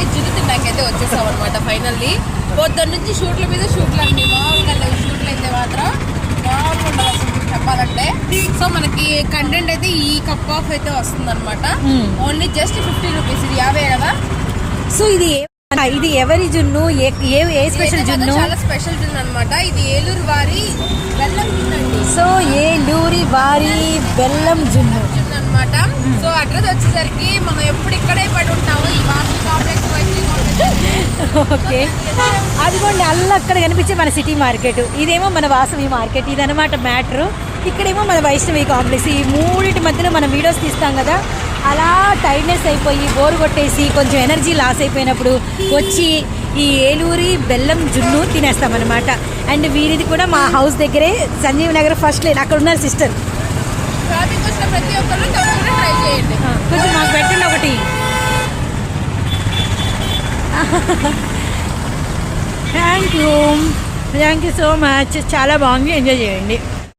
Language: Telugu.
వెజ్ జున్ను తినడానికి అయితే వచ్చేసాం అనమాట ఫైనల్లీ పొద్దున్న నుంచి షూట్ల మీద షూట్లు అండి మామూలుగా లేవు షూట్లు అయితే మాత్రం. మామూలుగా అసలు చెప్పాలంటే. సో మనకి కంటెంట్ అయితే ఈ కప్ ఆఫ్ అయితే వస్తుంది అనమాట Hmm. Only just fifty rupees ఇది యాభై కదా? సో ఇది ఇది ఎవరి జున్ను? ఏ ఏ స్పెషల్ జున్ను? చాలా స్పెషల్ జున్ను అనమాట ఇది ఏలూరు వారి బెల్లం జున్ను అండి సో ఏ లూరి వారి బెల్లం జున్ను. అనమాట సో అడ్రస్ వచ్చేసరికి మనం ఎప్పుడు ఇక్కడే పడి ఉంటాము ఈ వాసు కాంప్లెక్స్ వైద్య కాంప్లెక్స్ ఓకే. అదిగోండి అల్ల అక్కడ కనిపించే మన సిటీ మార్కెట్. ఇదేమో మన వాసవి మార్కెట్ ఇదనమాట మ్యాటర్. ఇక్కడేమో మన వైష్ణవి కాంప్లెక్స్. ఈ మూడింటి మధ్యలో మనం వీడియోస్ తీస్తాం కదా. అలా టైర్డ్నెస్ అయిపోయి బోర్ కొట్టేసి కొంచెం ఎనర్జీ లాస్ అయిపోయినప్పుడు వచ్చి ఈ ఏలూరి బెల్లం జున్ను తినేస్తామన్నమాట. అండ్ వీరిది కూడా మా హౌస్ దగ్గరే సంజీవ్ నగర్ ఫస్ట్ లైన్. అక్కడ ఉన్నారు సిస్టర్. కొంచెం thank you thank you so much చాలా బాగుంది. ఎంజాయ్ చేయండి.